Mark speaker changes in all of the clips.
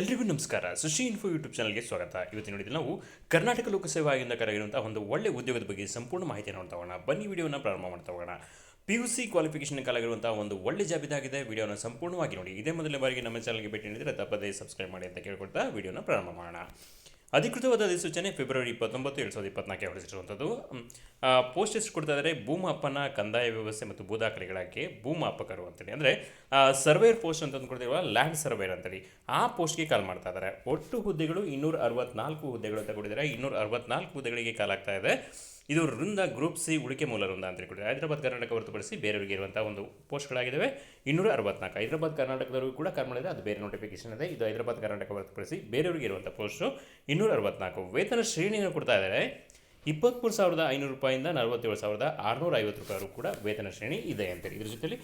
Speaker 1: ಎಲ್ರಿಗೂ ನಮಸ್ಕಾರ. ಸುಶಿ info YouTube ಚಾನಲ್ಗೆ ಸ್ವಾಗತ. ಇವತ್ತು ನೋಡಿದ್ರೆ ನಾವು ಕರ್ನಾಟಕ ಲೋಕಸೇವಾ ಆಯೋಗದಿಂದ ಕರೆಗಿರುವಂತಹ ಒಂದು ಒಳ್ಳೆ ಉದ್ಯೋಗದ ಬಗ್ಗೆ ಸಂಪೂರ್ಣ ಮಾಹಿತಿಯನ್ನು ನೋಡ್ತಾ ಹೋಗೋಣ. ಬನ್ನಿ ವಿಡಿಯೋನ ಪ್ರಾರಂಭ ಮಾಡ್ತಾ ಹೋಗೋಣ. ಪಿ ಯು ಸಿ ಕ್ವಾಲಿಫಿಕೇಷನ್ ಕಾಲಾಗಿರುವಂತಹ ಒಂದು ಒಳ್ಳೆ ಜಾಬ್ ಇದಾಗಿದೆ ವಿಡಿಯೋನ ಸಂಪೂರ್ಣವಾಗಿ ನೋಡಿ. ಇದೇ ಮೊದಲನೇ ಬಾರಿಗೆ ನಮ್ಮ ಚಾನಲ್ಗೆ ಭೇಟಿ ನೀಡಿದರೆ ತಪ್ಪದೇ ಸಬ್ಸ್ಕ್ರೈಬ್ ಮಾಡಿ ಅಂತ ಕೇಳ್ಕೊಡ್ತಾ ವಿಡಿಯೋನ ಪ್ರಾರಂಭ ಮಾಡೋಣ. ಅಧಿಕೃತವಾದ ಅಧಿಸೂಚನೆ ಫೆಬ್ರವರಿ ಇಪ್ಪತ್ತೊಂಬತ್ತು ಎರಡು ಸಾವಿರದ ಇಪ್ಪತ್ನಾಲ್ಕು ಹೊರಡಿಸಿರುವಂಥದ್ದು. ಪೋಸ್ಟ್ ಎಷ್ಟು ಕೊಡ್ತಾ ಇದ್ದಾರೆ ಭೂಮಾಪನ, ಕಂದಾಯ ವ್ಯವಸ್ಥೆ ಮತ್ತು ಭೂ ದಾಖಲೆಗಳಾಗಿ ಭೂಮಾಪಕರು ಅಂತೇಳಿ. ಅಂದರೆ ಸರ್ವೇರ್ ಪೋಸ್ಟ್ ಅಂತ ಅಂದ್ಕೊಳ್ತೀವಲ್ಲ ಲ್ಯಾಂಡ್ ಸರ್ವೇರ್ ಅಂತೇಳಿ. ಆ ಪೋಸ್ಟ್ಗೆ ಕಾಲ್ ಮಾಡ್ತಾ ಇದ್ದಾರೆ ಒಟ್ಟು ಹುದ್ದೆಗಳು ಇನ್ನೂರ ಅರವತ್ನಾಲ್ಕು ಹುದ್ದೆಗಳು ಅಂತ ಕೊಟ್ಟಿದ್ದಾರೆ. ಇನ್ನೂರ ಅರವತ್ನಾಲ್ಕು ಹುದ್ದೆಗಳಿಗೆ ಕಾಲ್ ಆಗ್ತಾ ಇದೆ. ಇದು ವೃಂದ ಗ್ರೂಪ್ ಸಿ ಉಳಿಕೆ ಮೂಲ ವೃಂದ ಅಂತ ಹೇಳ್ಕೊಡಿ ಹೈದರಾಬಾದ್ ಕರ್ನಾಟಕ ಹೊರತುಪಡಿಸಿ ಬೇರೆಯವರಿಗೆ ಇರುವಂಥ ಒಂದು ಪೋಸ್ಟ್ಗಳಾಗಿದ್ದಾವೆ. ಇನ್ನೂರ ಅರವತ್ನಾಲ್ಕು. ಹೈದರಾಬಾದ್ ಕರ್ನಾಟಕದವರು ಕೂಡ ಕಾಲ್ ಇದೆ. ಅದು ಬೇರೆ ನೋಟಿಫಿಕೇಶನ್ ಇದೆ. ಇದು ಹೈದರಾಬಾದ್ ಕರ್ನಾಟಕ ಹೊರತುಪಡಿಸಿ ಬೇರೆಯವರಿಗೆ ಇರುವಂಥ ಪೋಸ್ಟು ಇನ್ನೂರ ಅರವತ್ನಾಲ್ಕು. ವೇತನ ಶ್ರೇಣಿಯನ್ನು ಕೊಡ್ತಾ ಇದ್ದಾರೆ. ಇಪ್ಪತ್ತ್ಮೂರು ಸಾವಿರದ ಐನೂರು ರೂಪಾಯಿಂದ ನಲವತ್ತೇಳು ಸಾವಿರದ ಆರುನೂರ ಐವತ್ತು ರೂಪಾಯಿವರೆಗೂ ಕೂಡ ವೇತನ ಶ್ರೇಣಿ ಇದೆ ಅಂತೇಳಿ ಇದ್ರ ಜೊತೆಲಿ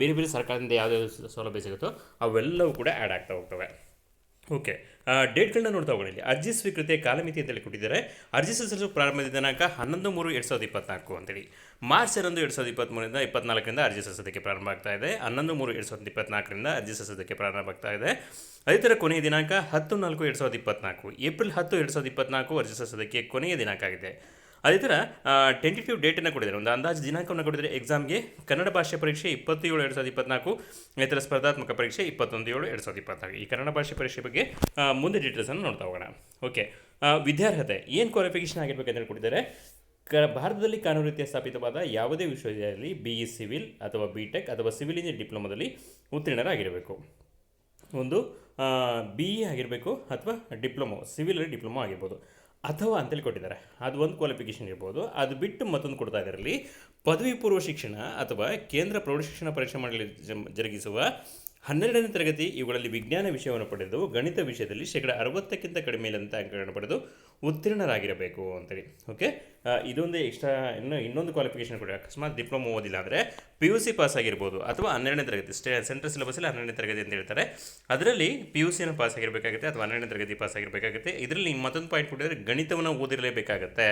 Speaker 1: ಬೇರೆ ಬೇರೆ ಸರ್ಕಾರದಿಂದ ಯಾವುದೇ ಸೌಲಭ್ಯ ಸಿಗುತ್ತೋ ಅವೆಲ್ಲವೂ ಕೂಡ ಆ್ಯಡ್ ಆಗ್ತಾ ಹೋಗ್ತವೆ. ಓಕೆ. ಡೇಟ್ಗಳನ್ನ ನೋಡ್ತಾ ಹೋಗೋಣ ಇಲ್ಲಿ. ಅರ್ಜಿ ಸ್ವೀಕೃತಿ ಕಾಲಮಿತಿ ಅಂತೇಳಿ ಕೊಟ್ಟಿದ್ದಾರೆ. ಅರ್ಜಿ ಸಲ್ಲಿಸಲು ಪ್ರಾರಂಭದ ದಿನಾಂಕ ಹನ್ನೊಂದು ಮೂರು ಎರಡು ಸಾವಿರದ ಇಪ್ಪತ್ನಾಲ್ಕು ಅಂತೇಳಿ. ಮಾರ್ಚ್ ಹನ್ನೊಂದು ಎರಡು ಸಾವಿರದ ಇಪ್ಪತ್ತ್ಮೂರಿಂದ ಇಪ್ಪತ್ನಾಲ್ಕರಿಂದ ಅರ್ಜಿ ಸಲ್ಲಿಸೋದಕ್ಕೆ ಪ್ರಾರಂಭ ಆಗ್ತಾ ಇದೆ. ಹನ್ನೊಂದು ಮೂರು, ಎರಡು ಸಾವಿರದ ಇಪ್ಪತ್ನಾಲ್ಕರಿಂದ ಅರ್ಜಿ ಸಲ್ಲಿಸೋದಕ್ಕೆ ಪ್ರಾರಂಭ ಆಗ್ತಾ ಇದೆ. ಅದೇ ಥರ ಕೊನೆಯ ದಿನಾಂಕ ಹತ್ತು ನಾಲ್ಕು, ಎರಡು ಸಾವಿರದ ಇಪ್ಪತ್ನಾಲ್ಕು. ಏಪ್ರಿಲ್ ಹತ್ತು, ಎರಡು ಸಾವಿರದ ಇಪ್ಪತ್ನಾಲ್ಕು ಅರ್ಜಿ ಸಲ್ಲಿಸೋದಕ್ಕೆ ಕೊನೆಯ ದಿನಾಂಕ ಆಗಿದೆ. ಅದೇ ಥರ ಟೆಂಟೇಟಿವ್ ಡೇಟನ್ನು ಕೊಟ್ಟಿದ್ದಾರೆ. ಒಂದು ಅಂದಾಜು ದಿನಾಂಕವನ್ನು ಕೊಟ್ಟಿದ್ದಾರೆ. ಎಕ್ಸಾಮ್ಗೆ ಕನ್ನಡ ಭಾಷೆ ಪರೀಕ್ಷೆ ಇಪ್ಪತ್ತೇಳು, ಎರಡು ಸಾವಿರದ ಇಪ್ಪತ್ನಾಲ್ಕು ಇತರ ಸ್ಪರ್ಧಾತ್ಮಕ ಪರೀಕ್ಷೆ ಇಪ್ಪತ್ತೊಂದು ಏಳು ಎರಡು ಸಾವಿರದ ಇಪ್ಪತ್ನಾಲ್ಕು. ಈ ಕನ್ನಡ ಭಾಷೆ ಪರೀಕ್ಷೆ ಬಗ್ಗೆ ಮುಂದೆ ಡೀಟೇಲ್ಸನ್ನು ನೋಡ್ತಾ ಹೋಗೋಣ. ಓಕೆ ವಿದ್ಯಾರ್ಹತೆ. ಏನು ಕ್ವಾಲಿಫಿಕೇಷನ್ ಆಗಿರಬೇಕು ಅಂತ ಕೊಟ್ಟಿದ್ದಾರೆ. ಕ, ಭಾರತದಲ್ಲಿ ಕಾನೂನು ರೀತಿಯ ಸ್ಥಾಪಿತವಾದ ಯಾವುದೇ ವಿಶ್ವವಿದ್ಯಾಲಯದಲ್ಲಿ ಬಿ ಇ ಸಿವಿಲ್ ಅಥವಾ ಬಿ ಟೆಕ್ ಅಥವಾ ಸಿವಿಲ್ ಇಂಜಿನಿಯರ್ ಡಿಪ್ಲೊಮಾದಲ್ಲಿ ಉತ್ತೀರ್ಣರಾಗಿರಬೇಕು. ಒಂದು ಬಿ ಇ ಆಗಿರಬೇಕು ಅಥವಾ ಡಿಪ್ಲೊಮೊ ಸಿವಿಲ್ ಡಿಪ್ಲೊಮೊ ಆಗಿರ್ಬೋದು. ಅಥವಾ ಅಂತೇಳಿ ಕೊಟ್ಟಿದ್ದಾರೆ. ಅದು ಒಂದು ಕ್ವಾಲಿಫಿಕೇಷನ್ ಇರ್ಬೋದು. ಅದು ಬಿಟ್ಟು ಮತ್ತೊಂದು ಕೊಡ್ತಾ ಇದರಲ್ಲಿ ಪದವಿ ಪೂರ್ವ ಶಿಕ್ಷಣ ಅಥವಾ ಕೇಂದ್ರ ಪ್ರೌಢಶಿಕ್ಷಣ ಪರೀಕ್ಷೆ ಮಾಡಲಿ ಜರುಗಿಸುವ ಹನ್ನೆರಡನೇ ತರಗತಿ, ಇವುಗಳಲ್ಲಿ ವಿಜ್ಞಾನ ವಿಷಯವನ್ನು ಪಡೆದು ಗಣಿತ ವಿಷಯದಲ್ಲಿ ಶೇಕಡ ಅರವತ್ತಕ್ಕಿಂತ ಕಡಿಮೆ ಇಲ್ಲಂತ ಅಂಕಗಳನ್ನು ಪಡೆದು ಉತ್ತೀರ್ಣರಾಗಿರಬೇಕು ಅಂತೇಳಿ. ಓಕೆ ಇದೊಂದು ಎಕ್ಸ್ಟ್ರಾ ಇನ್ನು ಇನ್ನೊಂದು ಕ್ವಾಲಿಫಿಕೇಷನ್ ಕೊಡಿ. ಅಕಸ್ಮಾತ್ ಡಿಪ್ಲೊಮೊ ಓದಿಲ್ಲ ಅಂದರೆ ಪಿ ಯು ಸಿ ಪಾಸ್ ಆಗಿರ್ಬೋದು ಅಥವಾ ಹನ್ನೆರಡನೇ ತರಗತಿ ಸ್ಟೇ ಸೆಂಟ್ರಲ್ ಸಿಲೆಬಸ್ಸಲ್ಲಿ ಹನ್ನೆರಡನೇ ತರಗತಿ ಅಂತ ಹೇಳ್ತಾರೆ. ಅದರಲ್ಲಿ ಪಿ ಯು ಸಿಯನ್ನು ಪಾಸ್ ಆಗಿರಬೇಕಾಗುತ್ತೆ ಅಥವಾ ಹನ್ನೆರಡನೇ ತರಗತಿ ಪಾಸ್ ಆಗಿರಬೇಕಾಗುತ್ತೆ. ಇದರಲ್ಲಿ ಮತ್ತೊಂದು ಪಾಯಿಂಟ್ ಕೊಟ್ಟಿದ್ರೆ ಗಣಿತವನ್ನು ಓದಿರಲೇಬೇಕಾಗತ್ತೆ.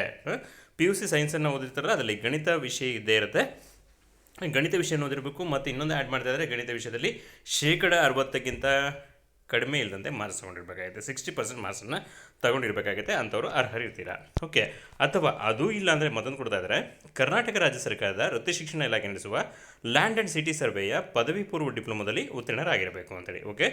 Speaker 1: ಪಿ ಯು ಸಿ ಸೈನ್ಸನ್ನು ಓದಿರ್ತಾರಲ್ಲ, ಅದರಲ್ಲಿ ಗಣಿತ ವಿಷಯ ಇದ್ದೇ ಇರುತ್ತೆ. ಗಣಿತ ವಿಷಯ ಅನ್ನೋದಿರಬೇಕು ಮತ್ತು ಇನ್ನೊಂದು ಆ್ಯಡ್ ಮಾಡ್ತಾ ಇದ್ದಾರೆ ಗಣಿತ ವಿಷಯದಲ್ಲಿ ಶೇಕಡ ಅರವತ್ತಕ್ಕಿಂತ ಕಡಿಮೆ ಇಲ್ಲದಂತೆ ಮಾರ್ಕ್ಸ್ ತೊಗೊಂಡಿರ್ಬೇಕಾಗುತ್ತೆ. ಸಿಕ್ಸ್ಟಿ ಪರ್ಸೆಂಟ್ ಮಾರ್ಕ್ಸನ್ನು ತಗೊಂಡಿರಬೇಕಾಗುತ್ತೆ, ಅಂಥವ್ರು ಅರ್ಹರಿರ್ತೀರಾ ಓಕೆ ಅಥವಾ ಅದು ಇಲ್ಲ ಅಂದರೆ ಮತ್ತೊಂದು ಕೊಡ್ತಾ ಇದ್ದಾರೆ ಕರ್ನಾಟಕ ರಾಜ್ಯ ಸರ್ಕಾರದ ವೃತ್ತಿ ಶಿಕ್ಷಣ ಇಲಾಖೆ ನಡೆಸುವ ಲ್ಯಾಂಡ್ ಆ್ಯಂಡ್ ಸಿಟಿ ಸರ್ವೆಯ ಪದವಿ ಪೂರ್ವ ಡಿಪ್ಲೊಮಾದಲ್ಲಿ ಉತ್ತೀರ್ಣರಾಗಿರಬೇಕು ಅಂತೇಳಿ. ಓಕೆ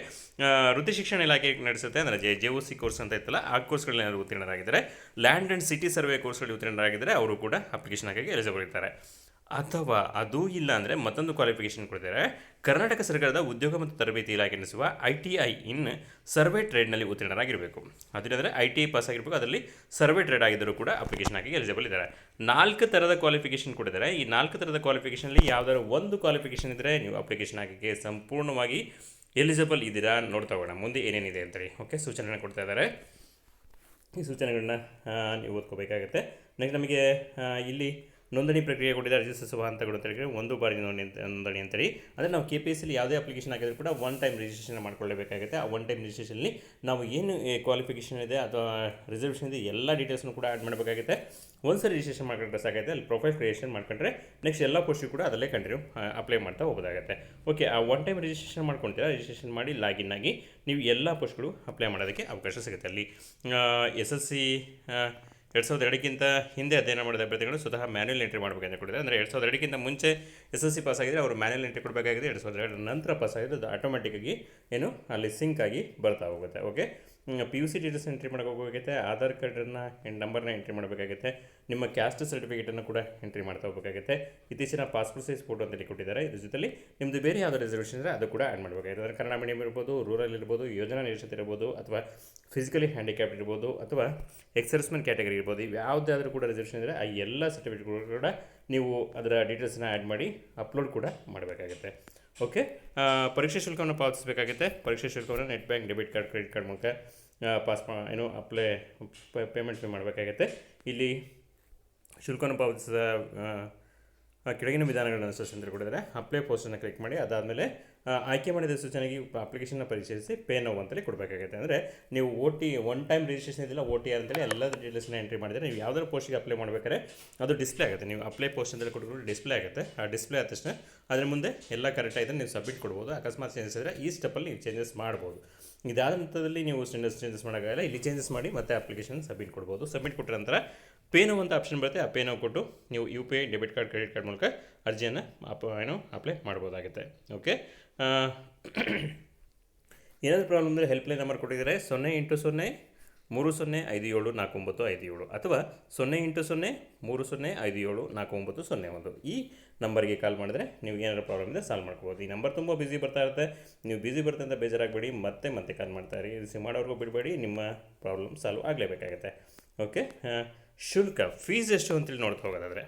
Speaker 1: ವೃತ್ತಿ ಶಿಕ್ಷಣ ಇಲಾಖೆ ನಡೆಸುತ್ತೆ ಅಂದರೆ J J O C course ಅಂತ ಇತ್ತಲ್ಲ, ಆ ಕೋರ್ಸ್ಗಳಲ್ಲಿ ಉತ್ತೀರ್ಣರಾಗಿದ್ದಾರೆ? ಲ್ಯಾಂಡ್ ಆ್ಯಂಡ್ ಸಿಟಿ ಸರ್ವೆ ಕೋರ್ಸ್ಗಳಲ್ಲಿ ಉತ್ತೀರ್ಣರಾಗಿದ್ದರೆ, ಅವರು ಕೂಡ ಅಪ್ಲಿಕೇಶನ್ ಹಾಕಿ ಎಲಿಜಿಬಲ್ ಇರ್ತಾರೆ. ಅಥವಾ ಅದು ಇಲ್ಲ ಅಂದರೆ ಮತ್ತೊಂದು ಕ್ವಾಲಿಫಿಕೇಷನ್ ಕೊಡ್ತಾರೆ. ಕರ್ನಾಟಕ ಸರ್ಕಾರದ ಉದ್ಯೋಗ ಮತ್ತು ತರಬೇತಿ ಇಲಾಖೆ ನಡೆಸುವ I T I in survey ಟ್ರೇಡ್ನಲ್ಲಿ ಉತ್ತೀರ್ಣರಾಗಿರಬೇಕು. ಅದೇನೆಂದರೆ ಐ ಟಿ ಐ ಪಾಸ್ ಆಗಿರಬೇಕು ಅದರಲ್ಲಿ ಸರ್ವೆ ಟ್ರೇಡ್ ಆಗಿದ್ದರೂ ಕೂಡ ಅಪ್ಲಿಕೇಶನ್ ಹಾಕಿ ಎಲಿಜಿಬಲ್ ಇದ್ದಾರೆ. ನಾಲ್ಕು ಥರದ ಕ್ವಾಲಿಫಿಕೇಷನ್ ಕೊಟ್ಟಿದ್ದಾರೆ. ಈ ನಾಲ್ಕು ಥರದ ಕ್ವಾಲಿಫಿಕೇಷನಲ್ಲಿ ಯಾವುದಾದ್ರು ಒಂದು ಕ್ವಾಲಿಫಿಕೇಷನ್ ಇದ್ದರೆ ನೀವು ಅಪ್ಲಿಕೇಶನ್ ಹಾಕಕ್ಕೆ ಸಂಪೂರ್ಣವಾಗಿ ಎಲಿಜಿಬಲ್ ಇದ್ದೀರಾ ನೋಡ್ತಾ ಹೋಗೋಣ. ಮುಂದೆ ಏನೇನಿದೆ ಅಂತೇಳಿ. ಓಕೆ ಸೂಚನೆಗಳನ್ನು ಕೊಡ್ತಾ ಇದ್ದಾರೆ. ಈ ಸೂಚನೆಗಳನ್ನ ನೀವು ಓದ್ಕೋಬೇಕಾಗುತ್ತೆ. ನೆಕ್ಸ್ಟ್ ನಮಗೆ ಇಲ್ಲಿ ನೋಂದಣಿ ಪ್ರಕ್ರಿಯೆ ಕೊಟ್ಟಿದೆ ಅರ್ಜಿ ಸಲ್ಲಿಸುವ ಹಂತಗಳು ಅಂತ ಹೇಳಿದ್ರೆ ಒಂದು ಬಾರಿ ನೋಂದಣಿ ನೋಂದಣಿ ಅಂತೇಳಿ. ಅಂದರೆ ನಾವು ಕೆ ಪಿ ಎಸ್ ಯಾವುದೇ ಅಪ್ಲಿಕೇಶನ್ ಹಾಕಿದ್ರು ಕೂಡ ಒನ್ ಟೈಮ್ ರಿಜಿಸ್ಟ್ರೇಷನ್ ಮಾಡ್ಕೊಳ್ಳಬೇಕಾಗುತ್ತೆ. ಆ ಒನ್ ಟೈಮ್ ರಿಜಿಸ್ಟ್ರೇಷನಲ್ಲಿ ನಾವು ಏನು ಕ್ವಾಲಿಫಿಕೇಷನ್ ಇದೆ ಅಥವಾ ರಿಸರ್ವೇಷನ್ ಇದೆ ಎಲ್ಲ ಡೀಟೇಲ್ಸ್ನು ಕೂಡ ಆ್ಯಡ್ ಮಾಡಬೇಕಾಗುತ್ತೆ. ಒಂದು ಸರಿ ರಿಜಿಸ್ಟ್ರೇಷನ್ ಮಾಡ್ಕೊಂಡ್ರೆ ಸಾಕೈತೆ ಅಲ್ಲಿ ಪ್ರೊಫೈಲ್ ಕ್ರಿಯೇಷನ್ ಮಾಡ್ಕೊಂಡ್ರೆ ನೆಕ್ಸ್ಟ್ ಎಲ್ಲ ಪೋಸ್ಟಿಗೆ ಕೂಡ ಅದಲ್ಲೇ ಕಂಟಿನ್ಯೂ ಅಪ್ಲೈ ಮಾಡ್ತಾ ಹೋಗೋದಾಗುತ್ತೆ. ಓಕೆ ಆ ಒನ್ ಟೈಮ್ ರಿಜಿಸ್ಟ್ರೇಷನ್ ಮಾಡ್ಕೊಳ್ತೀರಾ ರಿಜಿಸ್ಟ್ರೇಷನ್ ಮಾಡಿ ಲಾಗಿನ್ ಆಗಿ ನೀವು ಎಲ್ಲ ಪೋಸ್ಟ್ಗಳು ಅಪ್ಲೈ ಮಾಡೋದಕ್ಕೆ ಅವಕಾಶ ಸಿಗುತ್ತೆ ಅಲ್ಲಿ. ಎಸ್ ಎಸ್ ಸಿ ಎರಡು ಸಾವಿರದ ಎರಡಕ್ಕಿಂತ ಹಿಂದೆ ಅಧ್ಯಯನ ಮಾಡಿದ ಅಭ್ಯರ್ಥಿಗಳು ಸ್ವತಃ ಮ್ಯಾನ್ಯಲ್ ಎಂಟ್ರಿ ಮಾಡಬೇಕಂತ ಕೊಟ್ಟಿದೆ ಅಂದರೆ ಎರಡು ಸಾವಿರದ ಎರಡಕ್ಕಿಂತ ಮುಂಚೆ ಎಸ್ ಎಸ್ ಸಿ ಪಾಸ್ ಆಗಿದ್ರೆ ಅವರು ಮ್ಯಾನ್ಯಲ್ ಎಂಟ್ರಿ ಕೊಡಬೇಕಾಗಿದೆ. ಎರಡು ಸಾವಿರದ ಎರಡರ ನಂತರ ಪಾಸ್ ಆಗಿದ್ರೆ ಅದು ಆಟೋಮೆಟಿಕ್ಕಾಗಿ ಏನು ಅಲ್ಲಿ ಸಿಂಕ್ ಆಗಿ ಬರ್ತಾ ಹೋಗುತ್ತೆ. Okay P U C details entry ಮಾಡೋಕೆ ಹೋಗಬೇಕಾಗುತ್ತೆ ಆಧಾರ್ ಕಾರ್ಡನ್ನು ನಂಬರ್ನ ಎಂಟ್ರಿ ಮಾಡಬೇಕಾಗುತ್ತೆ ನಿಮ್ಮ ಕ್ಯಾಸ್ಟ್ ಸರ್ಟಿಫಿಕೇಟನ್ನು ಕೂಡ ಎಂಟ್ರಿ ಮಾಡ್ತಾ ಹೋಗಬೇಕಾಗುತ್ತೆ ಇತ್ತೀಚಿನ ಪಾಸ್ಪೋರ್ಟ್ ಸೈಜ್ ಫೋಟೋ ಅಂತೇಳಿ ಕೊಟ್ಟಿದ್ದಾರೆ ಇದ್ರ ಜೊತೆಲಿ ನಿಮ್ಮದು ಬೇರೆ ಯಾವುದೋ ರಿಸರ್ವೇಷನ್ ಇದ್ದರೆ ಅದು ಕೂಡ ಆ್ಯಡ್ ಮಾಡಬೇಕಾಗುತ್ತೆ. ಅಂದರೆ ಕನ್ನಡ ಮೀಡಿಯಂ ಇರ್ಬೋದು ರೂರಲ್ ಇರ್ಬೋದು, ಯೋಜನಾ ನಿರೀಕ್ಷಿತ ಇರ್ಬೋದು, ಅಥವಾ ಫಿಸಿಕಲಿ ಹ್ಯಾಂಡಿಕ್ಯಾಪ್ ಇರ್ಬೋದು, ಅಥವಾ ಎಕ್ಸರ್ಸ್ಮೆಂಟ್ ಕ್ಯಾಟಗರಿ ಇರ್ಬೋದು ಇವು ಯಾವುದಾದ್ರೂ ಕೂಡ ರಿಸರ್ವೇಷನ್ ಇದ್ದರೆ ಆ ಎಲ್ಲ ಸರ್ಟಿಫಿಕೇಟ್ಗಳು ಕೂಡ ನೀವು ಅದರ ಡೀಟೇಲ್ಸ್ನ ಆ್ಯಡ್ ಮಾಡಿ ಅಪ್ಲೋಡ್ ಕೂಡ ಮಾಡಬೇಕಾಗುತ್ತೆ. ಓಕೆ ಆ, ಪರೀಕ್ಷೆ ಶುಲ್ಕವನ್ನು ಪಾವತಿಸಬೇಕಾಗುತ್ತೆ. ಪರೀಕ್ಷೆ ಶುಲ್ಕವನ್ನು net bank debit card credit card ಮೂಲಕ ಪಾಸ್ ಮಾ ಏನು ಅಪ್ಲೈ ಪೇಮೆಂಟ್ ಪೇ ಮಾಡಬೇಕಾಗುತ್ತೆ. ಇಲ್ಲಿ ಶುಲ್ಕವನ್ನು ಪಾವತಿಸಿದ ಕೆಳಗಿನ ವಿಧಾನಗಳನ್ನು ಅನುಸರಿಸಿ ಅಂತ ಕೊಡಿದರೆ ಅಪ್ಲೈ ಪೋಸ್ಟನ್ನು ಕ್ಲಿಕ್ ಮಾಡಿ ಅದಾದಮೇಲೆ ಆಯ್ಕೆ ಮಾಡಿದ ಸೂಚನೆಗೆ ಅಪ್ಲಿಕೇಶನ್ನ ಪರಿಶೀಲಿಸಿ ಪೇ ನೋವು ಅಂತೇಳಿ ಕೊಡಬೇಕಾಗುತ್ತೆ. ಅಂದರೆ ನೀವು O T one time registration ಇದಿಲ್ಲ ಓ ಟಿ ಆರ್ ಅಂತೇಳಿ ಎಲ್ಲ ಡೀಟೇಲ್ಸ್ನ ಎಂಟ್ರಿ ಮಾಡಿದರೆ ನೀವು ಯಾವ್ದಾದ್ರು ಪೋಸ್ಟಿಗೆ ಅಪ್ಲೈ ಮಾಡಬೇಕಾದ್ರೆ ಅದು ಡಿಸ್ಪ್ಲೇ ಆಗುತ್ತೆ. ನೀವು ಅಪ್ಲೈ ಪೋಸ್ಟ್ ಅಂತೇಳಿ ಕೊಟ್ಕೊಂಡು ಡಿಸ್ಪ್ಲೇ ಆಗುತ್ತೆ. ಆ ಡಿಸ್ಪ್ಲೇ ಆದ ತಕ್ಷಣ ಅದರ ಮುಂದೆ ಎಲ್ಲ ಕರೆಕ್ಟ್ ಆಯಿತು ನೀವು ಸಬ್ಮಿಟ್ ಕೊಡ್ಬೋದು. ಅಕಸ್ಮಾತ್ ಚೇಂಜಸ್ ಇದ್ದರೆ ಈ ಸ್ಟೆಪ್ಪಲ್ಲಿ ನೀವು ಚೇಂಜಸ್ ಮಾಡ್ಬೋದು. ಇದಾದ ಹಂತದಲ್ಲಿ ನೀವು ಚೇಂಜಸ್ ಚೇಂಜಸ್ ಮಾಡೋಕ್ಕಾಗಲ್ಲ. ಇಲ್ಲಿ ಚೇಂಜಸ್ ಮಾಡಿ ಮತ್ತೆ ಅಪ್ಲಿಕೇಶನ್ ಸಬ್ಮಿಟ್ ಕೊಡ್ಬೋದು. ಸಬ್ಮಿಟ್ ಕೊಟ್ಟ ನಂತರ ಪೇನೋ ಅಂತ ಆಪ್ಷನ್ ಬರುತ್ತೆ. ಆ ಪೇನೋ ಕೊಟ್ಟು ನೀವು U P I debit card credit card ಮೂಲಕ ಅರ್ಜಿಯನ್ನು ಅಪ್ ಏನು ಅಪ್ಲೈ ಮಾಡ್ಬೋದಾಗುತ್ತೆ. ಓಕೆ ಏನಾದರೂ ಪ್ರಾಬ್ಲಮ್ ಅಂದರೆ ಹೆಲ್ಪ್ಲೈನ್ ನಂಬರ್ ಕೊಟ್ಟಿದ್ದಾರೆ ಸೊನ್ನೆ ಎಂಟು ಸೊನ್ನೆ ಮೂರು ಸೊನ್ನೆ ಐದು ಏಳು ನಾಲ್ಕು ಒಂಬತ್ತು ಐದು ಏಳು ಅಥವಾ ಸೊನ್ನೆ ಎಂಟು ಸೊನ್ನೆ ಮೂರು ಸೊನ್ನೆ ಐದು ಏಳು ನಾಲ್ಕು ಒಂಬತ್ತು ಸೊನ್ನೆ ಒಂದು. ಈ ನಂಬರ್ಗೆ ಕಾಲ್ ಮಾಡಿದ್ರೆ ನೀವು ಏನಾದರೂ ಪ್ರಾಬ್ಲಮ್ ಇದೆ ಸಾಲ್ವ್ ಮಾಡ್ಕೋಬೋದು. ಈ ನಂಬರ್ ತುಂಬ ಬ್ಯುಸಿ ಬರ್ತಾ ಇರುತ್ತೆ. ನೀವು ಬ್ಯುಸಿ ಬರ್ತಾ ಅಂತ ಬೇಜಾರಾಗಬೇಡಿ. ಮತ್ತೆ ಮತ್ತೆ ಕಾಲ್ ಮಾಡ್ತಾರೆ ರಿಸೀವ್ ಮಾಡೋರ್ಗೂ ಬಿಡಬೇಡಿ. ನಿಮ್ಮ ಪ್ರಾಬ್ಲಮ್ ಸಾಲ್ವ್ ಆಗಲೇಬೇಕಾಗುತ್ತೆ. ಓಕೆ ಶುಲ್ಕ ಫೀಸ್ ಎಷ್ಟು ಅಂತೇಳಿ ನೋಡ್ತಾ ಹೋಗೋದಾದರೆ,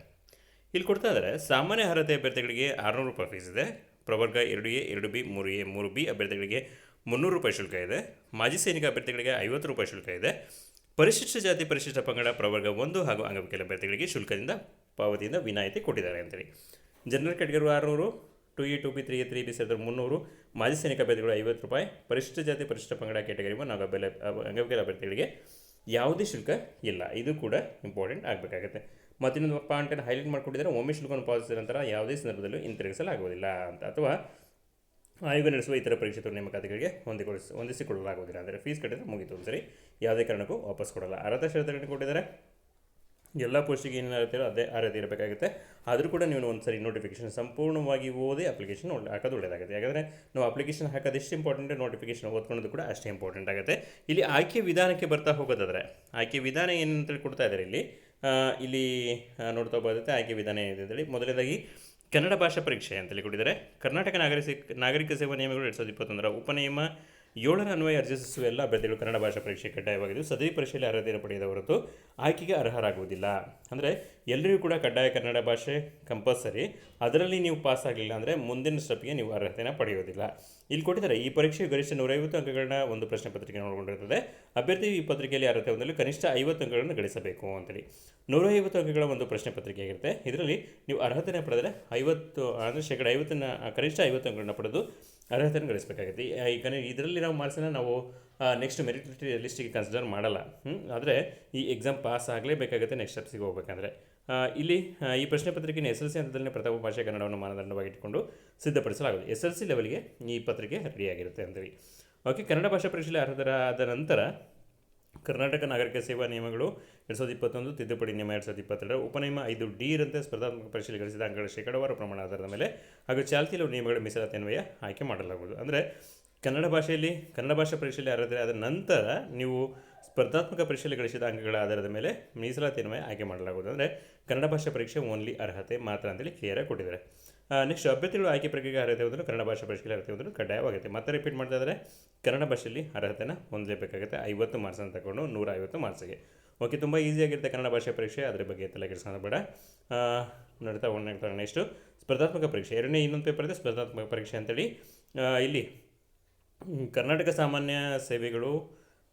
Speaker 1: ಇಲ್ಲಿ ಕೊಡ್ತಾ ಇದ್ದಾರೆ, ಸಾಮಾನ್ಯ ಅರ್ಹತೆ ಅಭ್ಯರ್ಥಿಗಳಿಗೆ ಆರುನೂರು ರೂಪಾಯಿ ಫೀಸ್ ಇದೆ. ಪ್ರವರ್ಗ ಎರಡು ಎ ಎರಡು ಬಿ ಮೂರು ಎ ಮೂರು ಬಿ ಅಭ್ಯರ್ಥಿಗಳಿಗೆ ಮುನ್ನೂರು ರೂಪಾಯಿ ಶುಲ್ಕ ಇದೆ. ಮಾಜಿ ಸೈನಿಕ ಅಭ್ಯರ್ಥಿಗಳಿಗೆ ಐವತ್ತು ರೂಪಾಯಿ ಶುಲ್ಕ ಇದೆ. ಪರಿಶಿಷ್ಟ ಜಾತಿ ಪರಿಶಿಷ್ಟ ಪಂಗಡ ಪ್ರವರ್ಗ ಒಂದು ಹಾಗೂ ಅಂಗವಿಕಲ ಅಭ್ಯರ್ಥಿಗಳಿಗೆ ಶುಲ್ಕದಿಂದ ಪಾವತಿಯಿಂದ ವಿನಾಯಿತಿ ಕೊಟ್ಟಿದ್ದಾರೆ ಅಂತೇಳಿ. ಜನರಲ್ ಕ್ಯಾಟಗರಿ ಆರುನೂರು, two A, two B, three A, three B ಸೇರಿದ್ರೆ ಮುನ್ನೂರು ಮಾಜಿ ಸೈನಿಕ ಅಭ್ಯರ್ಥಿಗಳು ಐವತ್ತು ರೂಪಾಯಿ, ಪರಿಶಿಷ್ಟ ಜಾತಿ ಪರಿಶಿಷ್ಟ ಪಂಗಡ ಕ್ಯಾಟಗರಿ ಹಾಗೂ ಬೆಲೆ ಅಂಗವಿಕಲ ಅಭ್ಯರ್ಥಿಗಳಿಗೆ ಯಾವುದೇ ಶುಲ್ಕ ಇಲ್ಲ. ಇದು ಕೂಡ ಇಂಪಾರ್ಟೆಂಟ್ ಆಗಬೇಕಾಗುತ್ತೆ. ಮತ್ತು ಇನ್ನೊಂದು ಪಾಯಿಂಟನ್ನು ಹೈಲೈಟ್ ಮಾಡಿಕೊಂಡಿದ್ದಾರೆ ಒಮ್ಮೆ ಶುಲ್ಕವನ್ನು ಪಾವತಿಸಿದ ನಂತರ ಯಾವುದೇ ಸಂದರ್ಭದಲ್ಲೂ ಹಿಂತಿರುಗಿಸಲಾಗುವುದಿಲ್ಲ ಅಂತ. ಅಥವಾ ಆಯೋಗ ನಡೆಸುವ ಇತರ ಪರೀಕ್ಷಿತ ನೇಮಕಾತಿಗಳಿಗೆ ಹೊಂದಿಕೊಳ್ಳಿ ಹೊಂದಿಸಿಕೊಳ್ಳಲಾಗುವುದಿಲ್ಲ ಅಂದರೆ ಫೀಸ್ ಕಟ್ಟಿದ್ರೆ ಮುಗಿತು. ಸರಿ? ಯಾವುದೇ ಕಾರಣಕ್ಕೂ ವಾಪಸ್ ಕೊಡಲ್ಲ. ಅರ್ಹತಾ ಷರತ್ತುಗಳನ್ನು ಕೊಟ್ಟಿದ್ದಾರೆ. ಎಲ್ಲ ಪೋಸ್ಟಿಗೆ ಏನೇನು ಇರೋ ಅದೇ ಅರ್ಹತೆ ಇರಬೇಕಾಗುತ್ತೆ. ಆದರೂ ಕೂಡ ನೀವು ಒಂದು ಸರಿ ನೋಟಿಫಿಕೇಶನ್ ಸಂಪೂರ್ಣವಾಗಿ ಓದಿ ಅಪ್ಲಿಕೇಶನ್ ಒಳ್ಳೆ ಹಾಕೋದು ಒಳ್ಳೆಯದಾಗುತ್ತೆ. ಯಾಕಂದರೆ ನಾವು ಅಪ್ಲಿಕೇಶನ್ ಹಾಕೋದು ಎಷ್ಟು ಇಂಪಾರ್ಟೆಂಟ್ ನೋಟಿಫಿಕೇಶನ್ ಓದ್ಕೊಳ್ಳೋದು ಕೂಡ ಅಷ್ಟೇ ಇಂಪಾರ್ಟೆಂಟ್ ಆಗುತ್ತೆ. ಇಲ್ಲಿ ಆಯ್ಕೆ ವಿಧಾನಕ್ಕೆ ಬರ್ತಾ ಹೋಗೋದಾದರೆ ಆಯ್ಕೆ ವಿಧಾನ ಏನು ಕೊಡ್ತಾ ಇದ್ದಾರೆ ಇಲ್ಲಿ. ಇಲ್ಲಿ ನೋಡ್ತಾ ಹೋಗೋದಕ್ಕೆ ಆಯ್ಕೆ ವಿಧಾನ ಏನಿದೆ ಅಂತೇಳಿ. ಮೊದಲನೇದಾಗಿ, ಕನ್ನಡ ಭಾಷಾ ಪರೀಕ್ಷೆ ಅಂತೇಳಿ ಕೊಟ್ಟಿದ್ದಾರೆ. ಕರ್ನಾಟಕ ನಾಗರಿಕ ನಾಗರಿಕ ಸೇವಾ ನಿಯಮಗಳು ಎರಡು ಸಾವಿರದ ಇಪ್ಪತ್ತೊಂದರ ಉಪನಿಯಮ ಏಳರ ಅನ್ವಯ ಅರ್ಜಿ ಸಲ್ಲಿಸುವ ಎಲ್ಲ ಅಭ್ಯರ್ಥಿಗಳು ಕನ್ನಡ ಭಾಷಾ ಪರೀಕ್ಷೆ ಕಡ್ಡಾಯವಾಗಿದ್ದು ಸದರಿ ಪರೀಕ್ಷೆಯಲ್ಲಿ ಅರ್ಹತೆಯನ್ನು ಪಡೆಯದ ಹೊರತು ಆಯ್ಕೆಗೆ ಅರ್ಹರಾಗುವುದಿಲ್ಲ. ಅಂದರೆ ಎಲ್ಲರಿಗೂ ಕೂಡ ಕಡ್ಡಾಯ ಕನ್ನಡ ಭಾಷೆ ಕಂಪಲ್ಸರಿ ಅದರಲ್ಲಿ ನೀವು ಪಾಸ್ ಆಗಲಿಲ್ಲ ಅಂದರೆ ಮುಂದಿನ ಸ್ಟೆಪ್ಗೆ ನೀವು ಅರ್ಹತೆಯನ್ನು ಪಡೆಯೋದಿಲ್ಲ. ಇಲ್ಲಿ ಕೊಟ್ಟಿದ್ದಾರೆ, ಈ ಪರೀಕ್ಷೆ ಗರಿಷ್ಠ ನೂರೈವತ್ತು ಅಂಕಗಳನ್ನ ಒಂದು ಪ್ರಶ್ನೆ ಪತ್ರಿಕೆ ಒಳಗೊಂಡಿರುತ್ತದೆ ಅಭ್ಯರ್ಥಿ ಈ ಪತ್ರಿಕೆಯಲ್ಲಿ ಅರ್ಹತೆ ಹೊಂದಲು ಕನಿಷ್ಠ ಐವತ್ತು ಅಂಕಗಳನ್ನು ಗಳಿಸಬೇಕು ಅಂತೇಳಿ. ನೂರೈವತ್ತು ಅಂಕಗಳ ಒಂದು ಪ್ರಶ್ನೆ ಪತ್ರಿಕೆ ಆಗಿರುತ್ತೆ. ಇದರಲ್ಲಿ ನೀವು ಅರ್ಹತೆಯನ್ನು ಪಡೆದರೆ ಐವತ್ತು, ಅಂದರೆ ಶೇಕಡ ಐವತ್ತನ್ನು, ಕನಿಷ್ಠ ಐವತ್ತು ಅಂಕಗಳನ್ನ ಪಡೆದು ಅರ್ಹತೆಯನ್ನು ಗಳಿಸಬೇಕಾಗುತ್ತೆ. ಇದರಲ್ಲಿ ನಾವು ಮಾರ್ಕ್ಸನ್ನು ನಾವು ನೆಕ್ಸ್ಟ್ ಮೆರಿಟ್ ಲಿಸ್ಟಿಗೆ ಕನ್ಸಿಡರ್ ಮಾಡಲ್ಲ. ಆದರೆ ಈ ಎಕ್ಸಾಮ್ ಪಾಸ್ ಆಗಲೇಬೇಕಾಗುತ್ತೆ ನೆಕ್ಸ್ಟ್ ಸ್ಟೆಪ್ಸಿಗೆ ಹೋಗಬೇಕಂದ್ರೆ. ಇಲ್ಲಿ ಈ ಪ್ರಶ್ನೆ ಪತ್ರಿಕೆಯನ್ನು ಎಸ್ ಎಲ್ ಸಿ ಹಂತದಲ್ಲಿ ಪ್ರಥಮ ಭಾಷೆ ಕನ್ನಡವನ್ನು ಮಾನದಂಡವಾಗಿ ಇಟ್ಟುಕೊಂಡು ಸಿದ್ಧಪಡಿಸಲಾಗುತ್ತೆ ಎಸ್ ಎಲ್ ಸಿ ಲೆವೆಲ್ಗೆ ಈ ಪತ್ರಿಕೆ ರೆಡಿಯಾಗಿರುತ್ತೆ ಅಂತೇಳಿ ಓಕೆ ಕನ್ನಡ ಭಾಷಾ ಪರೀಕ್ಷೆಯಲ್ಲಿ ಅರ್ಹತರಾದ ನಂತರ ಕರ್ನಾಟಕ ನಾಗರಿಕ ಸೇವಾ ನಿಯಮಗಳು ಎರಡು ಸಾವಿರದ ಇಪ್ಪತ್ತೊಂದು ತಿದ್ದುಪಡಿ ನಿಯಮ ಎರಡು ಸಾವಿರದ ಇಪ್ಪತ್ತೆರಡರ ಉಪನಿಯಮ ಐದು ಡಿ ಇರಂತೆ ಸ್ಪರ್ಧಾತ್ಮಕ ಪರೀಕ್ಷೆಯಲ್ಲಿ ಗಳಿಸಿದ ಅಂಕಗಳ ಶೇಕಡಾವಾರು ಪ್ರಮಾಣ ಆಧಾರದ ಮೇಲೆ ಹಾಗೂ ಚಾಲ್ತಿಯಲ್ಲಿ ನಿಯಮಗಳ ಮೀಸಲಾತಿ ಅನ್ವಯ ಆಯ್ಕೆ ಮಾಡಲಾಗುವುದು. ಅಂದರೆ ಕನ್ನಡ ಭಾಷೆಯಲ್ಲಿ, ಕನ್ನಡ ಭಾಷಾ ಪರೀಕ್ಷೆಯಲ್ಲಿ ಅರ್ಹತೆ ಆದ ನಂತರ ನೀವು ಸ್ಪರ್ಧಾತ್ಮಕ ಪರೀಕ್ಷೆಯಲ್ಲಿ ಗಳಿಸಿದ ಅಂಕಗಳ ಆಧಾರದ ಮೇಲೆ ಮೀಸಲಾತಿ ಅನ್ವಯ ಆಯ್ಕೆ ಮಾಡಲಾಗುವುದು. ಅಂದರೆ ಕನ್ನಡ ಭಾಷಾ ಪರೀಕ್ಷೆ ಓನ್ಲಿ ಅರ್ಹತೆ ಮಾತ್ರ ಅಂತೇಳಿ ಕ್ಲಿಯರಾಗಿ ಕೊಟ್ಟಿದ್ದಾರೆ. ನೆಕ್ಸ್ಟ್ ಅಭ್ಯರ್ಥಿಗಳು ಆಯ್ಕೆ ಪ್ರಕ್ರಿಯೆಗೆ ಅರ್ಹತೆ ಹೊಂದಲು ಕನ್ನಡ ಭಾಷಾ ಪರೀಕ್ಷೆಯಲ್ಲಿ ಅರ್ಹತೆ ಹೊಂದಲು ಕಡ್ಡಾಯವಾಗುತ್ತೆ. ಮತ್ತೆ ರಿಪೀಟ್ ಮಾಡ್ತಾ ಇದ್ದಾರೆ. ಕನ್ನಡ ಭಾಷೆಯಲ್ಲಿ ಅರ್ಹತೆನ ಹೊಂದಲೇಬೇಕಾಗುತ್ತೆ. ಐವತ್ತು ಮಾರ್ಕ್ಸನ್ನು ತಗೊಂಡು ನೂರ ಐವತ್ತು ಮಾರ್ಕ್ಸಿಗೆ ಓಕೆ ತುಂಬ ಈಸಿಯಾಗಿರುತ್ತೆ ಕನ್ನಡ ಭಾಷೆ ಪರೀಕ್ಷೆ. ಅದರ ಬಗ್ಗೆ ತಲೆ ಕೆಲಸ ಬೇಡ. ನಡೀತಾ ಒಂದು ನೆಕ್ಸ್ಟು ಸ್ಪರ್ಧಾತ್ಮಕ ಪರೀಕ್ಷೆ. ಎರಡನೇ ಇನ್ನೊಂದು ಪೇಪರ್ ಇದೆ, ಸ್ಪರ್ಧಾತ್ಮಕ ಪರೀಕ್ಷೆ ಅಂತೇಳಿ ಇಲ್ಲಿ ಕರ್ನಾಟಕ ಸಾಮಾನ್ಯ ಸೇವೆಗಳು,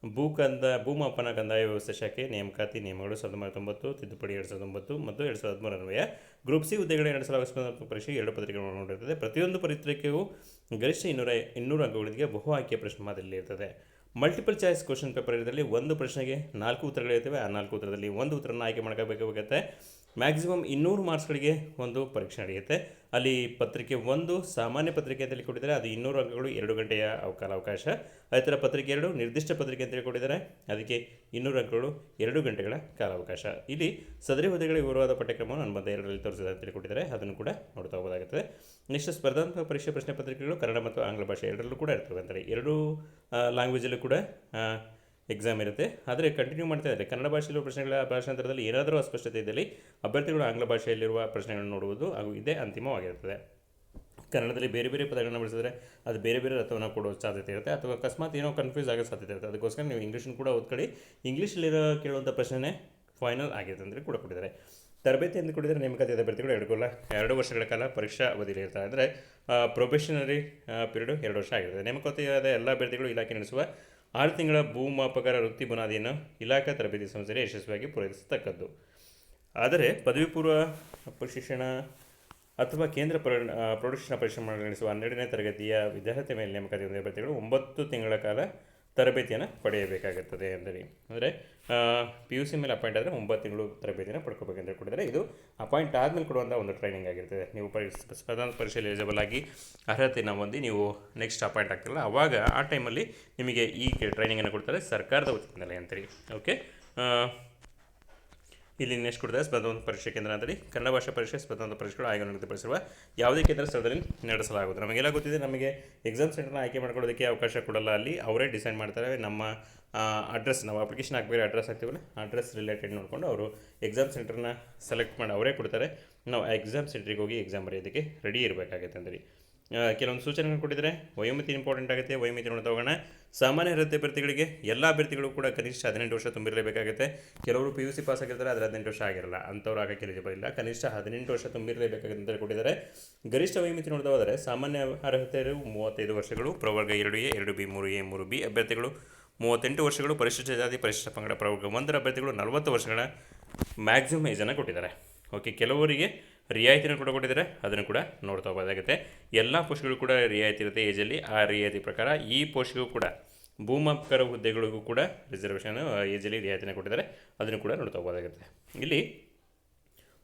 Speaker 1: ಭೂ ಕಂದ, ಭೂಮಾಪನ ಕಂದಾಯ ವ್ಯವಸ್ಥೆ ಶಾಖೆ, ನೇಮಕಾತಿ ನಿಯಮಗಳು ಸಾವಿರದ ಒಂಬೈನೂರ ತೊಂಬತ್ತು, ತಿದ್ದುಪಡಿ ಎರಡು ಸಾವಿರದ ಒಂಬತ್ತು ಮತ್ತು ಎರಡು ಸಾವಿರದ ಹದಿಮೂರು ಅನ್ವಯ ಗ್ರೂಪ್ ಸಿ ಹುದ್ದೆಗಳಿಗೆ ಸ್ಪರ್ಧಾತ್ಮಕ ಪರೀಕ್ಷೆ ಎರಡು ಪತ್ರಿಕೆಗಳು ನೋಡಿರ್ತದೆ ಪ್ರತಿಯೊಂದು ಪತ್ರಿಕೆಯು ಗರಿಷ್ಠ ಇನ್ನೂರ, ಇನ್ನೂರು ಅಂಕಗಳಿಗೆ ಬಹು ಆಯ್ಕೆ ಪ್ರಶ್ನೆ ಮಾದರಿಯಲ್ಲಿ ಇರ್ತದೆ ಮಲ್ಟಿಪಲ್ ಚಾಯ್ಸ್ ಕ್ವಶನ್ ಪೇಪರ್ ಇದರಲ್ಲಿ ಒಂದು ಪ್ರಶ್ನೆಗೆ ನಾಲ್ಕು ಉತ್ತರಗಳಿರ್ತವೆ ಆ ನಾಲ್ಕು ಉತ್ತರದಲ್ಲಿ ಒಂದು ಉತ್ತರನ ಆಯ್ಕೆ ಮಾಡ್ಕೋಬೇಕಾಗುತ್ತೆ ಮ್ಯಾಕ್ಸಿಮಮ್ ಇನ್ನೂರು ಮಾರ್ಕ್ಸ್ಗಳಿಗೆ ಒಂದು ಪರೀಕ್ಷೆ ನಡೆಯುತ್ತೆ. ಅಲ್ಲಿ ಪತ್ರಿಕೆ ಒಂದು, ಸಾಮಾನ್ಯ ಪತ್ರಿಕೆ ಅಂತೇಳಿ ಕೊಟ್ಟಿದ್ದಾರೆ ಅದು ಇನ್ನೂರು ಅಂಕಗಳು ಎರಡು ಗಂಟೆಯ ಅವ- ಕಾಲಾವಕಾಶ ಅದೇ ಥರ ಪತ್ರಿಕೆ ಎರಡು, ನಿರ್ದಿಷ್ಟ ಪತ್ರಿಕೆ ಅಂತೇಳಿ ಕೊಟ್ಟಿದ್ದಾರೆ ಅದಕ್ಕೆ ಇನ್ನೂರು ಅಂಕಗಳು ಎರಡು ಗಂಟೆಗಳ ಕಾಲಾವಕಾಶ ಇಲ್ಲಿ ಸದರಿ ಹುದ್ದೆಗಳ ವಿವರವಾದ ಪಠ್ಯಕ್ರಮವನ್ನು ಅನುಬಂಧ ಎರಡರಲ್ಲಿ ತೋರಿಸಿದೆ ಅಂತೇಳಿ ಕೊಟ್ಟಿದ್ದಾರೆ ಅದನ್ನು ಕೂಡ ನೋಡ್ತಾ ಹೋಗೋದಾಗುತ್ತದೆ ನೆಕ್ಸ್ಟ್ ಸ್ಪರ್ಧಾತ್ಮಕ ಪರೀಕ್ಷೆ ಪ್ರಶ್ನೆ ಪತ್ರಿಕೆಗಳು ಕನ್ನಡ ಮತ್ತು ಆಂಗ್ಲ ಭಾಷೆ ಎರಡರಲ್ಲೂ ಕೂಡ ಇರ್ತವೆ. ಅಂತಾರೆ ಎರಡೂ ಲ್ಯಾಂಗ್ವೇಜಲ್ಲೂ ಕೂಡ ಎಕ್ಸಾಮ್ ಇರುತ್ತೆ. ಆದರೆ ಕಂಟಿನ್ಯೂ ಮಾಡ್ತಾ ಇದ್ದಾರೆ. ಕನ್ನಡ ಭಾಷೆಯಲ್ಲಿರುವ ಪ್ರಶ್ನೆಗಳ ಭಾಷಾಂತರದಲ್ಲಿ ಏನಾದರೂ ಅಸ್ಪಷ್ಟತೆ ಇದ್ದಲ್ಲಿ ಅಭ್ಯರ್ಥಿಗಳು ಆಂಗ್ಲ ಭಾಷೆಯಲ್ಲಿರುವ ಪ್ರಶ್ನೆಗಳನ್ನು ನೋಡುವುದು ಹಾಗೂ ಇದೇ ಅಂತಿಮವಾಗಿರುತ್ತದೆ. ಕನ್ನಡದಲ್ಲಿ ಬೇರೆ ಬೇರೆ ಪದಗಳನ್ನು ಬಳಸಿದರೆ ಅದು ಬೇರೆ ಬೇರೆ ಅರ್ಥವನ್ನು ಕೊಡೋ ಸಾಧ್ಯತೆ ಇರುತ್ತೆ ಅಥವಾ ಅಕಸ್ಮಾತ್ ಏನೋ ಕನ್ಫ್ಯೂಸ್ ಆಗೋ ಸಾಧ್ಯತೆ ಇರುತ್ತೆ. ಅದಕ್ಕೋಸ್ಕರ ನೀವು ಇಂಗ್ಲೀಷನ್ನು ಕೂಡ ಓದ್ಕೊಳ್ಳಿ. ಇಂಗ್ಲೀಷಲ್ಲಿರೋ ಕೇಳುವಂಥ ಪ್ರಶ್ನೆ ಫೈನಲ್ ಆಗಿದೆ ಅಂದರೆ ಕೂಡ ಕೊಟ್ಟಿದ್ದಾರೆ. ತರಬೇತಿ ಎಂದು ಕೊಟ್ಟಿದ್ದಾರೆ ನೇಮಕಾತಿ ಅಭ್ಯರ್ಥಿಗಳು ಎರಡು ಕಾಲ ಎರಡು ವರ್ಷಗಳ ಕಾಲ ಪರೀಕ್ಷಾ ಅವಧಿಯಲ್ಲಿ ಇರ್ತಾರೆ. ಅಂದರೆ ಪ್ರೊಬೆಷನರಿ ಪೀರಿಯಡು ಎರಡು ವರ್ಷ ಆಗಿರುತ್ತೆ. ನೇಮಕಾತಿಯಾದ ಎಲ್ಲ ಅಭ್ಯರ್ಥಿಗಳು ಇಲಾಖೆ ನಡೆಸುವ ಆರು ತಿಂಗಳ ಭೂಮಾಪಕರ ವೃತ್ತಿ ಬುನಾದಿಯನ್ನು ಇಲಾಖಾ ತರಬೇತಿ ಸಂಸ್ಥೆಯಲ್ಲಿ ಯಶಸ್ವಿಯಾಗಿ ಪೂರೈಸತಕ್ಕದ್ದು. ಆದರೆ ಪದವಿ ಪೂರ್ವ ಶಿಕ್ಷಣ ಅಥವಾ ಕೇಂದ್ರ ಪ್ರೌಢಶಿಕ್ಷಣ ಮಂಡಳಿ ನಡೆಸುವ ಹನ್ನೆರಡನೇ ತರಗತಿಯ ವಿದ್ಯಾರ್ಥಿ ಮೇಲೆ ನೇಮಕಾತಿ ಅಭ್ಯರ್ಥಿಗಳು ಒಂಬತ್ತು ತಿಂಗಳ ಕಾಲ ತರಬೇತಿಯನ್ನು ಪಡೆಯಬೇಕಾಗುತ್ತದೆ ಅಂದರೆ ಅಂದರೆ ಪಿ ಯು ಸಿ ಮೇಲೆ ಅಪಾಯಿಂಟ್ ಆದರೆ ಒಂಬತ್ತು ತಿಂಗಳು ತರಬೇತಿಯನ್ನು ಪಡ್ಕೋಬೇಕಂತ ಕೊಡಿದರೆ ಇದು ಅಪಾಯಿಂಟ್ ಆದಮೇಲೆ ಕೊಡುವಂಥ ಒಂದು ಟ್ರೈನಿಂಗ್ ಆಗಿರ್ತದೆ. ನೀವು ಸ್ಪರ್ಧಾತ್ಮಕ ಪರೀಕ್ಷೆಯಲ್ಲಿ ಎಲಿಜಿಬಲ್ ಆಗಿ ಅರ್ಹತೆಯನ್ನು ಹೊಂದಿ ನೀವು ನೆಕ್ಸ್ಟ್ ಅಪಾಯಿಂಟ್ ಆಗ್ತಿರಲ್ಲ ಆವಾಗ ಆ ಟೈಮಲ್ಲಿ ನಿಮಗೆ ಈ ಟ್ರೈನಿಂಗನ್ನು ಕೊಡ್ತಾರೆ ಸರ್ಕಾರದ ವತಿಯಿಂದಲೇ ಅಂತೇಳಿ ಓಕೆ ಇಲ್ಲಿ ನೆಕ್ಸ್ಟ್ ಕೊಡ್ತಾರೆ ಸ್ಪರ್ಧಾತ್ಮಕ ಪರೀಕ್ಷೆ ಕೇಂದ್ರ ಕನ್ನಡ ಭಾಷಾ ಪರೀಕ್ಷೆ ಸ್ಪರ್ಧಾತ್ಮಕ ಪರೀಕ್ಷೆಗಳು ಆಯೋಗ ನಿಗದಿಪಡಿಸಿರುವ ಯಾವುದೇ ಕೇಂದ್ರ ಸ್ಥಳದಲ್ಲಿ ನಡೆಸಲಾಗುವುದು. ನಮಗೆಲ್ಲ ಗೊತ್ತಿದೆ ನಮಗೆ ಎಕ್ಸಾಮ್ ಸೆಂಟರ್ನ ಆಯ್ಕೆ ಮಾಡ್ಕೊಳ್ಳೋದಕ್ಕೆ ಅವಕಾಶ ಕೊಡಲ್ಲ ಅಲ್ಲಿ. ಅವರೇ ಡಿಸೈನ್ ಮಾಡ್ತಾರೆ ನಮ್ಮ ಅಡ್ರೆಸ್ ನಾವು ಅಪ್ಲಿಕೇಶನ್ ಹಾಕಬೇಕು ಅಡ್ರೆಸ್ ಹಾಕ್ತೀವಲ್ಲ ಅಡ್ರೆಸ್ ರಿಲೇಟೆಡ್ ನೋಡಿಕೊಂಡು ಅವರು ಎಕ್ಸಾಮ್ ಸೆಂಟರ್ನ ಸೆಲೆಕ್ಟ್ ಮಾಡಿ ಅವರೇ ಕೊಡ್ತಾರೆ. ನಾವು ಎಕ್ಸಾಮ್ ಸೆಂಟ್ರಿಗೆ ಹೋಗಿ ಎಕ್ಸಾಮ್ ಬರೆಯೋದಕ್ಕೆ ರೆಡಿ ಇರಬೇಕಾಗತ್ತೆ ಅಂದ್ರಿ ಕೆಲವೊಂದು ಸೂಚನೆಗಳು ಕೊಟ್ಟಿದ್ದಾರೆ ವಯೋಮಿತಿ ಇಂಪಾರ್ಟೆಂಟ್ ಆಗುತ್ತೆ ವಯೋಮಿತಿ ನೋಡ್ತಾ ಹೋಗೋಣ ಸಾಮಾನ್ಯ ಅರ್ಹತೆ ಅಭ್ಯರ್ಥಿಗಳಿಗೆ ಎಲ್ಲ ಅಭ್ಯರ್ಥಿಗಳು ಕೂಡ ಕನಿಷ್ಠ ಹದಿನೆಂಟು ವರ್ಷ ತುಂಬಿರಲೇಬೇಕಾಗುತ್ತೆ. ಕೆಲವರು ಪಿ ಯು ಸಿ ಪಾಸ್ ಆಗಿರ್ತಾರೆ, ಆದರೆ ಹದಿನೆಂಟು ವರ್ಷ ಆಗಿರಲ್ಲ. ಅಂಥವ್ರು ಆಗಕ್ಕೆ ಎಲಿಜಿಬಲ್ ಇಲ್ಲ ಕನಿಷ್ಠ ಹದಿನೆಂಟು ವರ್ಷ ತುಂಬಿರಲೇಬೇಕಾಗುತ್ತೆ ಅಂತ ಕೊಟ್ಟಿದ್ದಾರೆ ಗರಿಷ್ಠ ವಯೋಮಿತಿ ನೋಡ್ತಾ ಹೋದರೆ ಸಾಮಾನ್ಯ ಅರ್ಹತೆಯರು ಮೂವತ್ತೈದು ವರ್ಷಗಳು, ಪ್ರವರ್ಗ ಎರಡು ಎ, ಎರಡು ಬಿ, ಮೂರು ಎ, ಮೂರು ಬಿ ಅಭ್ಯರ್ಥಿಗಳು ಮೂವತ್ತೆಂಟು ವರ್ಷಗಳು, ಪರಿಶಿಷ್ಟ ಜಾತಿ, ಪರಿಶಿಷ್ಟ ಪಂಗಡ, ಪ್ರವರ್ಗ ಒಂದರ ಅಭ್ಯರ್ಥಿಗಳು ನಲವತ್ತು ವರ್ಷಗಳ ಮ್ಯಾಕ್ಸಿಮಮ್ ಏಜನ್ನು ಕೊಟ್ಟಿದ್ದಾರೆ. ಓಕೆ ಕೆಲವರಿಗೆ ರಿಯಾಯಿತಿನ ಕೂಡ ಕೊಟ್ಟಿದ್ದಾರೆ. ಅದನ್ನು ಕೂಡ ನೋಡ್ತಾ ಹೋಗೋದಾಗುತ್ತೆ. ಎಲ್ಲ ಪೋಸ್ಟ್ಗಳು ಕೂಡ ರಿಯಾಯಿತಿ ಇರುತ್ತೆ ಏಜಲ್ಲಿ. ಆ ರಿಯಾಯಿತಿ ಪ್ರಕಾರ ಈ ಪೋಸ್ಟ್ಗೂ ಕೂಡ ಭೂಮಾಪಕರ ಹುದ್ದೆಗಳಿಗೂ ಕೂಡ ರಿಸರ್ವೇಷನ್ ಏಜಲ್ಲಿ ರಿಯಾಯಿತಿನ ಕೊಟ್ಟಿದ್ದಾರೆ. ಅದನ್ನು ಕೂಡ ನೋಡ್ತಾ ಹೋಗೋದಾಗುತ್ತೆ. ಇಲ್ಲಿ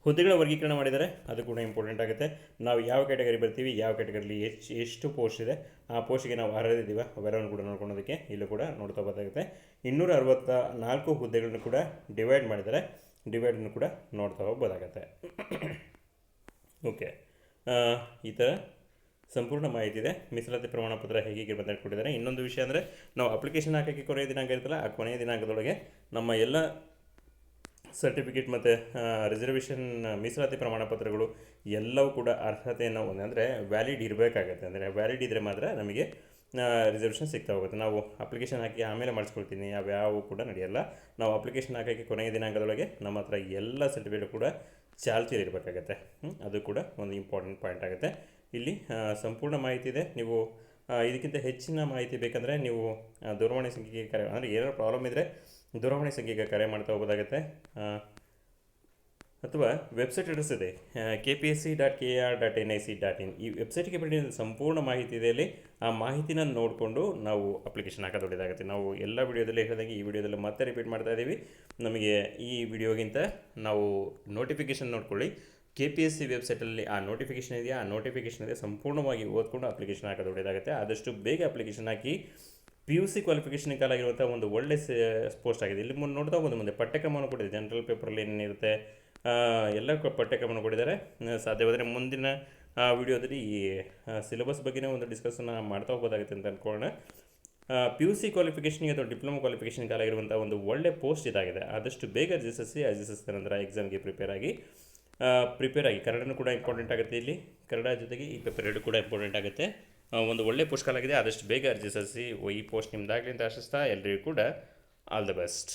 Speaker 1: ಹುದ್ದೆಗಳ ವರ್ಗೀಕರಣ ಮಾಡಿದ್ದಾರೆ. ಅದು ಕೂಡ ಇಂಪಾರ್ಟೆಂಟ್ ಆಗುತ್ತೆ. ನಾವು ಯಾವ ಕ್ಯಾಟಗರಿ ಬರ್ತೀವಿ, ಯಾವ ಕ್ಯಾಟಗರಿಲಿ ಎಷ್ಟು ಎಷ್ಟು ಪೋಸ್ಟ್ ಇದೆ, ಆ ಪೋಸ್ಟಿಗೆ ನಾವು ಅರ್ಹರಿದ್ದೀವ ಅವೆಲ್ಲವನ್ನು ಕೂಡ ನೋಡ್ಕೊಳೋದಕ್ಕೆ ಇಲ್ಲೂ ಕೂಡ ನೋಡ್ತಾ ಹೋಗೋದಾಗುತ್ತೆ. ಇನ್ನೂರ ಅರವತ್ತ ನಾಲ್ಕು ಹುದ್ದೆಗಳನ್ನು ಕೂಡ ಡಿವೈಡ್ ಮಾಡಿದ್ದಾರೆ. ಡಿವೈಡನ್ನು ಕೂಡ ನೋಡ್ತಾ ಹೋಗ್ಬೋದಾಗತ್ತೆ ಓಕೆ. ಈ ಥರ ಸಂಪೂರ್ಣ ಮಾಹಿತಿ ಇದೆ. ಮೀಸಲಾತಿ ಪ್ರಮಾಣ ಪತ್ರ ಹೇಗೆ ಬಂದ ಕೊಟ್ಟಿದ್ದಾರೆ ಇನ್ನೊಂದು ವಿಷಯ ಅಂದರೆ, ನಾವು ಅಪ್ಲಿಕೇಶನ್ ಹಾಕೋಕ್ಕೆ ಕೊನೆಯ ದಿನಾಂಕ ಇರುತ್ತಲ್ಲ, ಆ ಕೊನೆಯ ದಿನಾಂಕದೊಳಗೆ ನಮ್ಮ ಎಲ್ಲ ಸರ್ಟಿಫಿಕೇಟ್ ಮತ್ತು ರಿಸರ್ವೇಷನ್ ಮೀಸಲಾತಿ ಪ್ರಮಾಣ ಪತ್ರಗಳು ಎಲ್ಲವೂ ಕೂಡ ಅರ್ಹತೆಯನ್ನು ಒಂದು ಅಂದರೆ ವ್ಯಾಲಿಡ್ ಇರಬೇಕಾಗತ್ತೆ. ಅಂದರೆ ವ್ಯಾಲಿಡ್ ಇದ್ದರೆ ಮಾತ್ರ ನಮಗೆ ರಿಸರ್ವೇಷನ್ ಸಿಗ್ತಾ ಹೋಗುತ್ತೆ. ನಾವು ಅಪ್ಲಿಕೇಶನ್ ಹಾಕಿ ಆಮೇಲೆ ಮಾಡಿಸ್ಕೊಳ್ತೀನಿ. ಅವ್ಯಾವು ಕೂಡ ನಡೆಯಲ್ಲ. ನಾವು ಅಪ್ಲಿಕೇಶನ್ ಹಾಕೋಕ್ಕೆ ಕೊನೆಯ ದಿನಾಂಕದೊಳಗೆ ನಮ್ಮ ಹತ್ರ ಎಲ್ಲ ಸರ್ಟಿಫಿಕೇಟ್ ಕೂಡ ಚಾಲ್ತಿಯಲ್ಲಿ ಇರಬೇಕಾಗತ್ತೆ. ಅದು ಕೂಡ ಒಂದು ಇಂಪಾರ್ಟೆಂಟ್ ಪಾಯಿಂಟ್ ಆಗುತ್ತೆ. ಇಲ್ಲಿ ಸಂಪೂರ್ಣ ಮಾಹಿತಿ ಇದೆ. ನೀವು ಇದಕ್ಕಿಂತ ಹೆಚ್ಚಿನ ಮಾಹಿತಿ ಬೇಕಂದರೆ ನೀವು ದೂರವಾಣಿ ಸಂಖ್ಯೆಗೆ ಕರೆ, ಅಂದರೆ ಏನಾದ್ರು ಪ್ರಾಬ್ಲಮ್ ಇದ್ದರೆ ದೂರವಾಣಿ ಸಂಖ್ಯೆಗೆ ಕರೆ ಮಾಡ್ತಾ ಹೋಗೋದಾಗುತ್ತೆ. ಅಥವಾ ವೆಬ್ಸೈಟ್ ಅಡ್ರೆಸ್ ಇದೆ K P S C dot K R dot N I C dot in ಈ ವೆಬ್ಸೈಟ್ಗೆ ಬಿಡಿ ಸಂಪೂರ್ಣ ಮಾಹಿತಿ ಇದೆ. ಅಲ್ಲಿ ಆ ಮಾಹಿತಿನ ನೋಡಿಕೊಂಡು ನಾವು ಅಪ್ಲಿಕೇಶನ್ ಹಾಕೋದು ಒಳ್ಳೆಯದಾಗುತ್ತೆ ನಾವು ಎಲ್ಲ ವಿಡಿಯೋದಲ್ಲಿ ಹೇಳಿದಂಗೆ ಈ ವಿಡಿಯೋದಲ್ಲಿ ಮತ್ತೆ ರಿಪೀಟ್ ಮಾಡ್ತಾ ಇದ್ದೀವಿ. ನಮಗೆ ಈ ವಿಡಿಯೋಗಿಂತ ನಾವು ನೋಟಿಫಿಕೇಶನ್ ನೋಡ್ಕೊಳ್ಳಿ. ಕೆ ಪಿ ಎಸ್ ಸಿ ವೆಬ್ಸೈಟಲ್ಲಿ ಆ ನೋಟಿಫಿಕೇಷನ್ ಇದೆಯಾ? ಆ ನೋಟಿಫಿಕೇಷನ್ ಇದೆ. ಸಂಪೂರ್ಣವಾಗಿ ಓದ್ಕೊಂಡು ಅಪ್ಲಿಕೇಶನ್ ಹಾಕೋದು ಒಳ್ಳೆಯದಾಗುತ್ತೆ ಆದಷ್ಟು ಬೇಗ ಅಪ್ಲಿಕೇಶನ್ ಹಾಕಿ ಪಿ ಯು ಸಿ ಕ್ವಾಲಿಫಿಕೇಷನ್ ಕಾಲಾಗಿರುವಂಥ ಒಂದು ಒಳ್ಳೆ ಪೋಸ್ಟ್ ಆಗಿದೆ. ಇಲ್ಲಿ ಮುಂದೆ ನೋಡ್ತಾ ಹೋಗೋದು ಮುಂದೆ. ಪಠ್ಯಕ್ರಮವನ್ನು ಕೊಟ್ಟಿದೆ. ಜನರಲ್ ಪೇಪರಲ್ಲಿ ಏನೇನಿರುತ್ತೆ? ಆ, ಎಲ್ಲ ಪಠ್ಯಕ್ರಮ ಪಠ್ಯಕ್ರಮವನ್ನು ಕೊಟ್ಟಿದ್ದಾರೆ. ಸಾಧ್ಯವಾದರೆ ಮುಂದಿನ ವಿಡಿಯೋದಲ್ಲಿ ಈ ಸಿಲೆಬಸ್ ಬಗ್ಗೆನೇ ಒಂದು ಡಿಸ್ಕಸನ್ನು ಮಾಡ್ತಾ ಹೋಗೋದಾಗುತ್ತೆ ಅಂತ ಅಂದ್ಕೊಳ್ಳೋಣ ಪಿ ಯು ಸಿ ಕ್ವಾಲಿಫಿಕೇಷನ್ಗೆ ಅಥವಾ ಡಿಪ್ಲೊಮಾ ಕ್ವಾಲಿಫಿಕೇಷನ್ ಕಾಲಾಗಿರುವಂಥ ಒಂದು ಒಳ್ಳೆ ಪೋಸ್ಟ್ ಇದಾಗಿದೆ. ಆದಷ್ಟು ಬೇಗ ರಿಜಿಸ್ಟರ್ಸಿ ರಿಜಿಸ್ಟರ್ಸ್ ನಂತರ ಎಕ್ಸಾಮ್ಗೆ ಪ್ರಿಪೇರ್ ಆಗಿ ಪ್ರಿಪೇರ್ ಆಗಿ ಕನ್ನಡನೂ ಕೂಡ ಇಂಪಾರ್ಟೆಂಟ್ ಆಗುತ್ತೆ ಇಲ್ಲಿ. ಕನ್ನಡ ಜೊತೆಗೆ ಈ ಪೇಪರ್ ಎರಡು ಕೂಡ ಇಂಪಾರ್ಟೆಂಟ್ ಆಗುತ್ತೆ. ಒಂದು ಒಳ್ಳೆ ಪೋಸ್ಟ್ ಕಾಲಾಗಿದೆ. ಆದಷ್ಟು ಬೇಗ ರಿಜಿಸ್ಟರ್ಸಿ ಈ ಪೋಸ್ಟ್ ನಿಮ್ದಾಗಲಿ ಅಂತ ಆಶಿಸ್ತಾ ಎಲ್ಲರಿಗೂ ಕೂಡ ಆಲ್ ದ ಬೆಸ್ಟ್